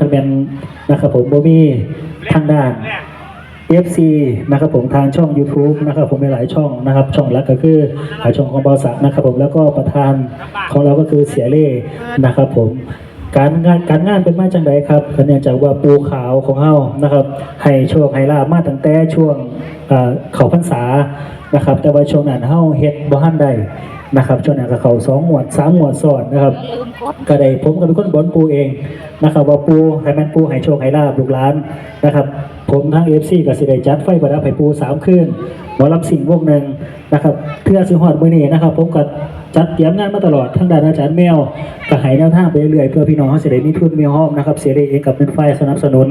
คันแมนนะครับผมโบมีทางด้าน FC นะครับผมทางช่อง YouTube นะครับผมมีหลายช่องนะครับ ช่องหลักก็คือหาช่องของบริษัทนะครับผมแล้วก็ประธานของเราก็คือเสียเล่นะครับผมการงานการงานเป็นมาจังไดครับก็เนื่องจากว่าปูขาวของเฮานะครับ ให้โชคให้ลาบมาตั้งแต่ช่วงเอ่อเขาพรรษานะครับ แต่ว่าช่วงนั้นเฮาเฮ็ดบ่ทันได้ นะครับช่วงนั้นก็เขาสองหมวดสามหมวดสอดนะครับก็ได้ผมก็เป็นคนบอนปูเองนะครับว่าปูให้มันปูให้โชคให้ลาบลูกหลานนะครับ ผมทั้งเอฟซีกับสิได้จัดไฟประดับให้ปูสามคืนหมอลำสิ่งวงหนึ่งนะครับเพื่อสิหอดมือนี้นะครับ ผมก็ จัดเตรียมงานมาตลอดทั้งด้านอาจารย์แมวก็ให้แนวทางไปเรื่อยๆเพื่อพี่น้องเขาสิได้มีทุนมีห้อมนะครับเสียได้เองกับเป็นไฟสนับสนุน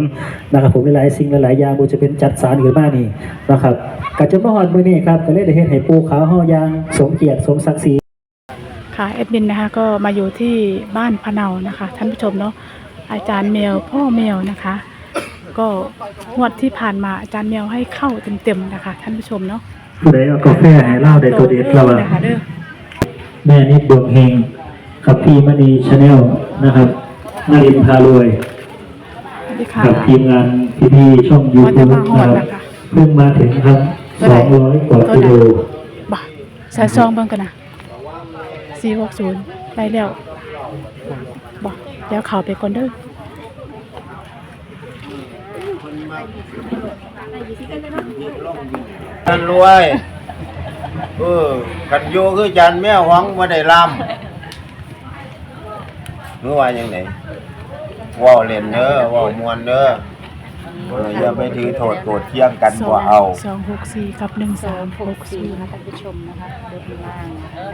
นะครับผมหลายๆสิ่งหลายๆอย่างบ่จะเป็นจัดสารขึ้นมานี่นะครับก็จะมาฮอดมื้อนี้ครับก็เลยได้เฮ็ดให้ปูขาวเฮาอย่าง สมเกียรติสมศักดิ์ศรีค่ะแอดมินนะคะก็มาอยู่ที่บ้านพะเนานะคะ ท่านผู้ชมเนาะอาจารย์แมวพ่อแมวนะคะ ก็งวดที่ผ่านมาอาจารย์แมวให้เข้าเต็มๆนะคะ ท่านผู้ชมเนาะผู้ใดเอากาแฟให้เล่าได้ตัวเด็ดเราอะนะคะเด้อ แม่นิดดวงเฮงกับพี่มณีชาแนลนะครับนารินพารวยสวัสดีค่ะ กับทีมงานพี่พี่ๆช่องยูวันทูจะบมาฮอนะดครับนะคะเพิ่งมาถึงครับสองร้อยกว่ากิโลบ่าใส่ซองเบิ่งกันนะสี่หกศูนย์ได้แล้วบ่เดี๋ยวเข้าไปก่อนเด้อจันรวย เออกันโยคือจันแม่หวังว่าได้ลำหรือว่ายังไงว่าวเล่นเด้อว่าวมวนเด้อเอออย่าไปถือโทษโกรธเที่ยงกันสอบ่งเอา สองหกสี่กับหนึ่งสามหหกกสี่สี่นะท่านผู้ชมนะคะเดินล่าง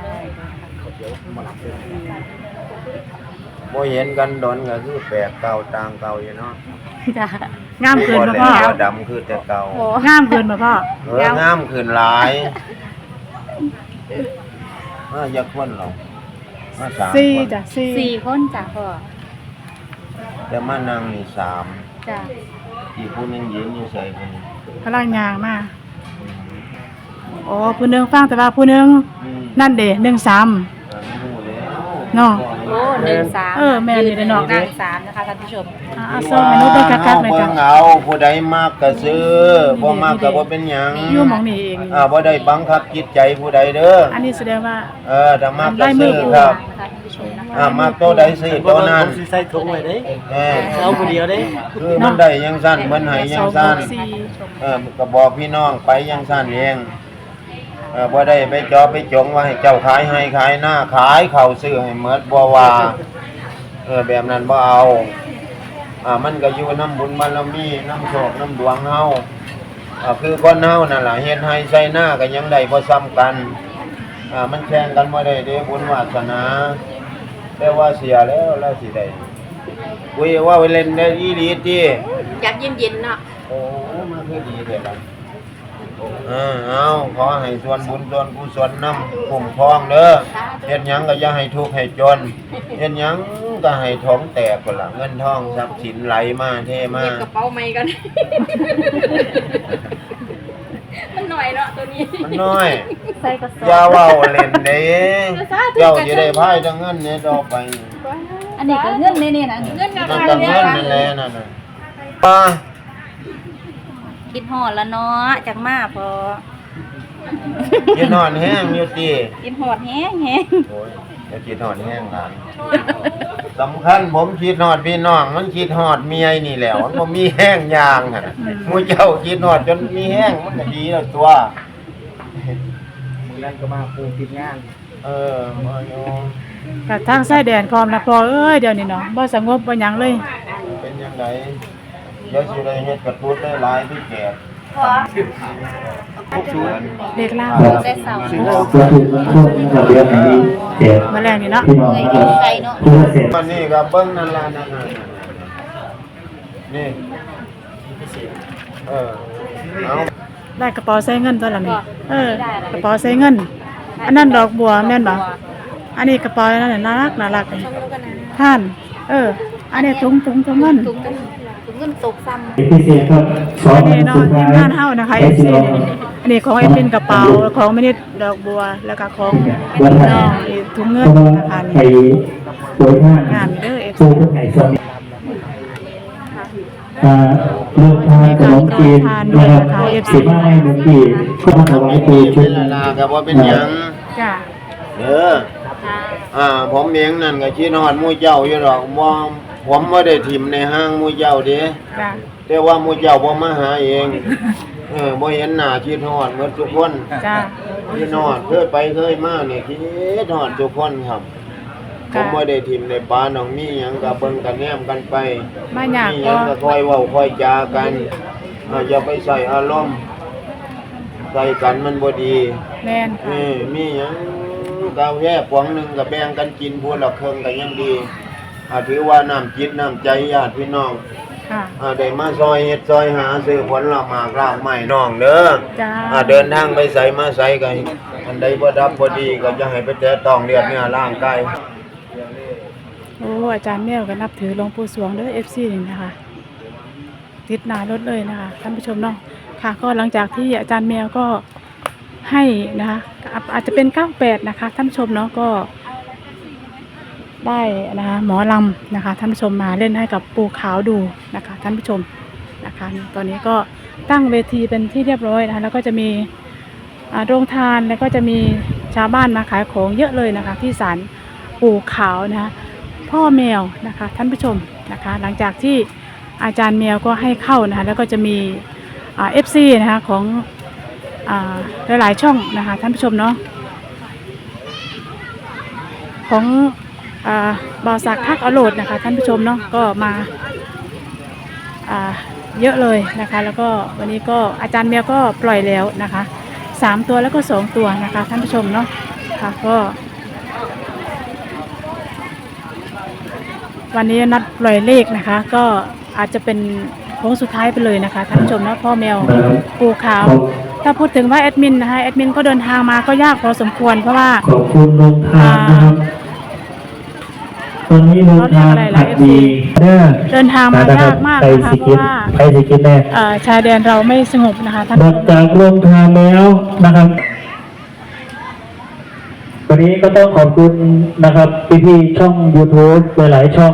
ได้นะคะบ่เห็นกันดนก็คือแปลกเก่าต่างเก่าอยู่เนาะจ้ะงามเกินบ่มาแล้พ่อวดำคือแต่เก่าโอ้งามเกินมาพ่อเอองามขึ้นหลาย เอออย่าคนหรอกมาสามสี่คนจ้ะสี่สี่คนจ้ะพ่อแต่มานั่งนี่สามจ้ะอีกผู้หนึงยืนอยู่ใส่คนนี้พลังยางมาอ๋อผู้หนึงฟังแต่ว่าผู้หนึงอืมนั่นเด้หนึ่งสามรู้แล้ว เนาะ โอ้หนึ่งสามเออแม่นี่ได้เนาะนั่งสามนะคะท่านผู้ชม อ่าเอาส่งให้หนุไปกักๆหน่อยจ้ะ เบิ่งเอาผู้ใดมากก็ซื้อบ่มากก็บ่เป็นหยังอยู่หมองนี่เอง อ่าบ่ได้บังคับจิตใจผู้ใดเด้ออันนี้แสดงว่า เออถ้ามากก็ได้มืซื้ออกูครับนะคะท่านผู้ชมนะคะอ่ามากตัวใดซื้อตัวนั้นสิใส่ถุงไว้เด้เออเอาผู้เดียวเด้คือมันได้อยังสั้นมันให้อยังสั้นสองหกสี่ เออก็บอกพี่น้องไปอยังสั้นเองเออ บ่ได้ไปจอไปจงว่าให้เจ้าขายให้ขายหน้าขายเข้าซื้อให้หมดบ่ว่าเออแบบนั้นบ่เอาอ่ามันก็อยู่น้ำบุญบารมีน้ำโชคน้ำดวงเฮาอ่าคือคนเฮานั่นล่ะเฮ็ดให้ใส่หน้าก็ยังได้บ่ซ้ำกันอ่ามันแข่งกันบ่ได้เด้บุญวาสนาแต่ว่าเสียแล้วแล้วสิได้คุยว่าไปเล่นได้อีหลีติอยากเย็นๆเนาะโอ้มันคือดีเด้ล่ะ เออเอาขอให้ส่วนบุญส่วนกุศลนำคุ้มครองเด้อเฮ็ดหยังก็อย่าให้ทุกข์ให้จนเฮ็ดหยังก็ให้ท้องแตกพุ่นล่ะเงินทองทรัพย์สินไหลมาเทมา เก็บกระเป๋าใหม่กัน มันหน่อยเนาะตัวนี้ มันน้อย ใส่กระสอบอย่าเว้าเล่นเด้เจ้าสิได้พายทั้งเงินเนี่ยต่อไป อันนี้ก็เงื่อนนี่ๆนะ เงื่อนนั่นก็เงินนั่นแหละนั่นน่ะป้า คิดหอดแล้วเนาะจังมาพอกินหอนแห้งอยู่ติคิดหอดแห้งแห้งโอ้ยจะกินหอนแห้งหลานสำคัญผมคิดหอดพี่น้อง มันคิดหอดเมียนี่แหล้วมันบ่มีแห้งยางหั่นหมู่เจ้าคิดหอดจนมีแห้งมันก็ดีแล้วตัวมือนั้นก็มาปูติดงานเออมาอยู่กับทางไส้แดนพร้อมนะพอเอ้ยเดี๋ยวนี้เนาะบ่สงบบ่หยังเลย เป็นยังไงเดี๋ยวสิได้เฮ็ดกระตุ้นได้หลายที่แก่พวกสูงเด็กล่างแต่เสาวัตถุมงคลกับเรียนนี้แจกมาแรงนี่เนาะพี่น้องนะครับผู้เกษตรมันนี่ก็เบิ่งนั่นล่ะนั่นน่ะนี่เออเอาได้กระเป๋าใส่เงินตัวละนี่เออกระเป๋าใส่เงิน อันนั้นดอกบัวแม่นบ่อันนี้กระเป๋านั่นน่ะน่ารักน่ารักนี่ท่าน เออ อันนี้ถุงถุงถุงเงินถุง เงินถุงเงินตกซ้ำพิเศษครับสองอันวันี้นเนาะสุดทีท้ามยงานเฮานะคะ FC อันนี้ของเอ็เป็นกระเป๋าของมินิดดอกบัวแล้วก็ของวันไหนน้องอีถุงเงินเพราะว่านะคะไปนี่ป่วยงานงานเด้อ FC ผู้ผู้ใหญ่สมิอ่าเรื่องทานขนมจีนนะครับสิมาให้เมื่อกี้ก็มาถวายปูชุดเวลาก็บ่เป็นหยังจ้ะเด้ออ่าผมเองนั่นก็คิดฮอดหมู่เจ้าอยู่ดอกบ่ ผมบ่ได้ถิ่มในห้างหมู่เจ้าเด้จ้ะแต่ว่าหมู่เจ้าบ่มาหาเอง เออบ่เห็นหน้าคิดฮอดหมดทุกคนจ้ะคิดฮอดเคยไปเคยมานี่คิดฮอดทุกคนครับ ผมบ่ได้ถิ่มในป่าน้องมีหยังก็เบิ่งกันแนมกันไปมาอยากมีหยัก็งก็ค่อยเว้าค่อยจากันอ่าอย่าไปใส่อารมณ์ใส่กันมันบ่ดี แม่นเอค่ะอมีหยังกาแฟปองหนึงก็แบ่งกันกินผู้ละครึ่งก็ยังดี อ่าถือว่าน้ำจิตน้ำใจญาติพี่น้องค่ะอ่าได้มาซอยเฮ็ดซอยหาซื้อผลละหมากรากไม้น้องเด้อจ้าอ่าเดินทางไปไสมาไสก็อันใดบ่ดับบ่ดีก็จะให้ไปแตะต้องเลือดเนื้อร่างกาย โอ้อาจารย์แมวก็นับถือหลวงปู่สวงเด้อ FC นี่นะคะติดหนารถเลยนะคะท่านผู้ชมเนาะค่ะ ก็หลังจากที่อาจารย์แมวก็ให้นะคะอาอาจจะเป็น 98 นะคะท่านผู้ชมเนาะก็ ได้นะคะหมอลำนะคะท่านผู้ชมมาเล่นให้กับปูขาวดูนะคะท่านผู้ชมนะคะตอนนี้ก็ตั้งเวทีเป็นที่เรียบร้อยนะคะแล้วก็จะมีโรงทานแล้วก็จะมีชาวบ้านมาขายของเยอะเลยนะคะที่ศาลปูขาวนะคะพ่อแมวนะคะท่านผู้ชมนะคะหลังจากที่อาจารย์แมวก็ให้เข้านะคะแล้วก็จะมีเอฟซีนะคะของอ่าหลายๆช่องนะคะท่านผู้ชมเนาะของ บาวสักทักอโลดนะคะ ท่านผู้ชมเนาะก็มาเยอะเลยนะคะ แล้วก็วันนี้ก็อาจารย์เมียก็ปล่อยแล้วนะคะสามตัวแล้วก็สองตัวนะคะ ท่านผู้ชมเนาะค่ะก็วันนี้นัดปล่อยเลขนะคะ ก็อาจจะเป็นโค้งสุดท้ายไปเลยนะคะ ท่านผู้ชมเนาะพ่อแมวปูขาว ถ้าพูดถึงว่าแอดมินนะคะแอดมินก็เดินทางมาก็ยากพอสมควรเพราะว่าขอบคุณลงทานนะครับ ตอนนี้ลงทานผัดดีเด้อเดินทางมายากมากใครนะคะสิเพกินราะว่าใครสิกินแน่เอ่อชายแดนเราไม่สงบนะคะท่านหมผู้ดชมจากลงทานแล้วนะครับวันนี้ก็ต้องขอบคุณนะครับพี่ๆช่อง YouTube หลายๆช่อง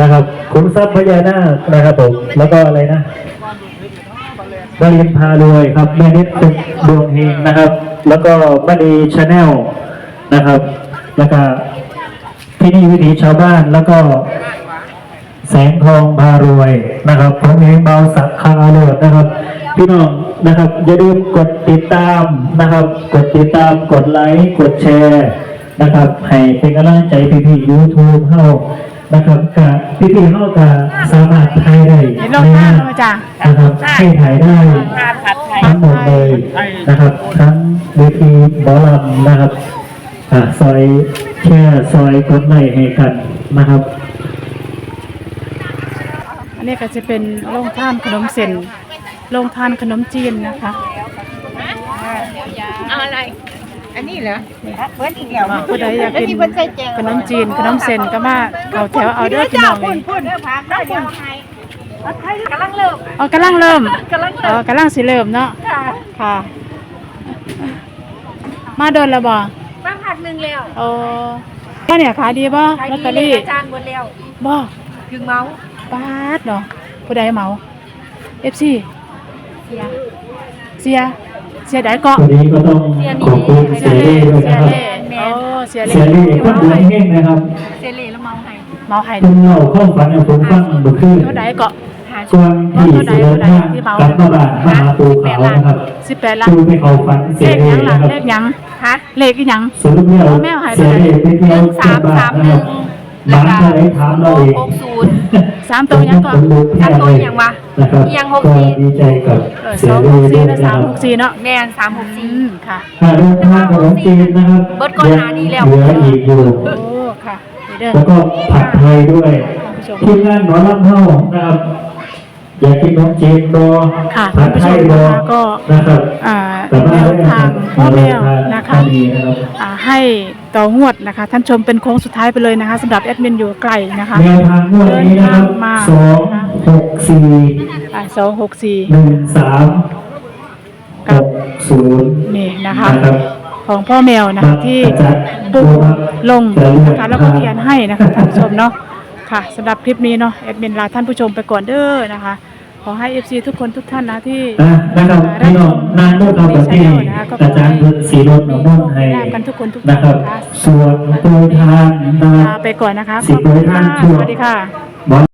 นะครับขุนทรัพย์พญานาคนะครับผมแล้วก็อะไรนะบรินพารวยครับแม่นิดเป็นดวงเฮงนะครับ แล้วก็มณีชาแนลนะครับ แล้วก็ ที่นี่วิถีชาวบ้านแล้วก็แสงทองพารวยนะครับผมเองเบาสักคาโรดนะครับ พี่น้องนะครับอย่าลืมกดติดตามนะครับ กดติดตามกดไลค์กดแชร์นะครับ ให้เป็นกำลังใจพี่ๆยูทูบเฮานะครับกับพี่ๆเฮากับสามารถถ่ายได้เห็นลงทางแล้วจ้ะนะครับให้ถ่ายได้ทั้งหมดเลยนะครับ ทั้งเวทีบอลลัมนะครับอ่าซอย แช่ซอยกดไลค์ให้กันนะครับ อันนี้ก็จะเป็นโรงทานขนมเส้นโรงทานขนมจีนนะคะเอาอะไร อันนี้เหรอเบิร์ดอีกแล้วผู้ใดอยากกินแล้วมีเพิ่นใส่แจงขนมจีนขนมเส้นก็มาเขาแถวเอาเด้อพี่น้องพุ่นพุ่นเด้อพักได้เดี๋ยวให้กำลังเริ่มอ๋อกำลังเริ่มกำลังอ๋เริ่มอกำลังสิเริ่มเนาะค่ะค่ะมาโดนแล้วบ่มาผัดหนึ่ งแล้วโอ้ก็เนี่ยขายดีบ่ขายลอตดีเตอเลยรี่อาจารย์หมดแล้วบ่ถึงเมาปาดเนาะผู้ใดเหมา FC เสีย เสีย เสียใดเกาะวันนี้ก็ต้องขอบคุณเสียเล่ด้วยเสีนะยครับเล่โอ้เสียเล่เสียเล่คนดวงเฮงนะครับเซเล่แล้วเมาให้เมาให้คุณเล่าข้อฝันให้ผมฟังเมื่อคืนเท่าใดเกาะหาก่อนที่จะเดินทางกลับมาบ้านมาหาปูขาวนะครับ18ล้าน ดูไปเขาฝันเสีเลยขเล่หยังล่ะนะครับ เลขหยัง ฮะเลขอีหยังสรุปแล้วแม่หายไปเสียไหนเล่ไปเที่ยวเที่ยวบ้านนะครับหมาอะไรถามเราเองหกศูนย์สามตัวยังก่อนสามตัวยังวะนะครับยังหกก็สี่ดีใจกับเออเสีสยองเล่หกด้สี่วยและนะคสามรับหกสี่เนาะแม่นสามหกอืสี่มค่ะถ้าเดินทางของจีนนะครับเบิดก่อนหน้านี้แล้วเหลืออีกอยู่โอ้ค่ะเด้อแล้วก็ผัดไทยด้วยท่านผู้ชมทีมงานหมอลำเท่านะครับ อยากกินขนมจีนรอค่ะผัดไทยรอท่านผู้ชมนะคะก็ นะครับอ่าแต่ว่าแนวทางพ่อแมวนะคะดีนะครับอ่าให้ต่องวดนะคะ ท่านชมเป็นโค้งสุดท้ายไปเลยนะคะสำหรับแอดมินอยู่ไกลนะคะ แนวทางงวดนี้นะครับเดินทางมา สองหกสี่สองหกสี่หนึ่งสามหกศูนย์นี่นะคะ นะครับ ของพ่อแมวนะคะที่จัดปุ๊บลงจะเลือกนะคะแล้วก็เขียนให้นะคะท่านผู้ชมเนาะ ค่ะสำหรับคลิปนี้เนาะแอดมินลาท่านผู้ชมไปก่อนเด้อนะคะ ขอให้ FC ทุกคนทุกท่านนะที่อะนะครับพี่น้องนานพวกเราแบบที่อาจารย์เพิ่นสีรถน้องม่นให้ลากันทุกคนทุกนะท่านครับ นะคะส่วนโปรยทานนะคลารับไปก่อนนะคะสิบโปรยทาน ขอบช่คุวณงค่ะสวัสดีค่ะบอส